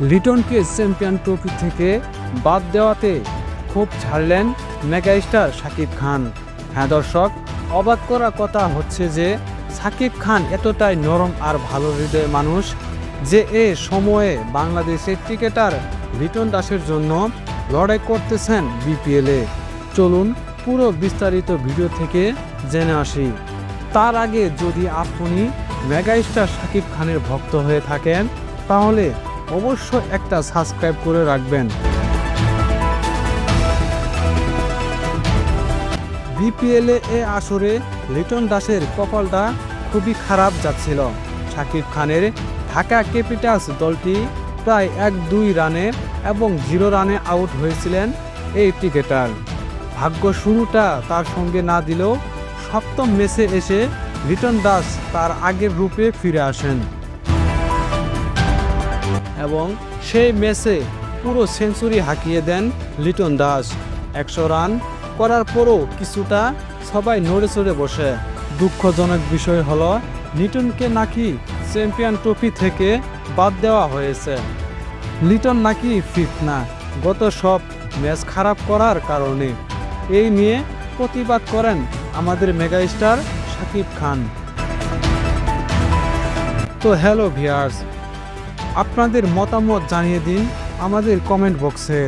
লিটনকে champion trophy থেকে বাদ দেওয়াতে খুব ছাড়লেন মেগাস্টার শাকিব খান। হ্যাঁ দর্শক, অবাক করা কথা হচ্ছে যে শাকিব খান এতটাই নরম আর ভালো হৃদয়ের মানুষ যে এ সময়ে বাংলাদেশের ক্রিকেটার লিটন দাসের জন্য লড়াই করতেছেন বিপিএলে চলুন পুরো বিস্তারিত ভিডিও থেকে জেনে আসি। তার আগে যদি আপনি মেগাস্টার শাকিব খানের ভক্ত হয়ে থাকেন, তাহলে অবশ্যই একটা সাবস্ক্রাইব করে রাখবেন। বিপিএলে এ আসরে লিটন দাসের কপালটা খুবই খারাপ যাচ্ছিল। শাকিব খানের ঢাকা ক্যাপিটালস দলটি প্রায় এক দুই রানে এবং জিরো রানে আউট হয়েছিলেন এই ক্রিকেটার। ভাগ্য শুরুটা তার সঙ্গে না দিলেও সপ্তম ম্যাচে এসে লিটন দাস তার আগের রূপে ফিরে আসেন। এবং সেই ম্যাচে পুরো সেঞ্চুরি হাঁকিয়ে দেন লিটন দাস। একশো রান করার পরও কিছুটা সবাই নড়ে চড়ে বসে। দুঃখজনক বিষয় হলো, লিটনকে নাকি চ্যাম্পিয়ন ট্রফি থেকে বাদ দেওয়া হয়েছে। লিটন নাকি ফিট না, গত সব ম্যাচ খারাপ করার কারণে। এই নিয়ে প্রতিবাদ করেন আমাদের মেগাস্টার শাকিব খান। তো হ্যালো ভিয়ার্স আপনাদের মতামত জানিয়ে দিন আমাদের কমেন্ট বক্সে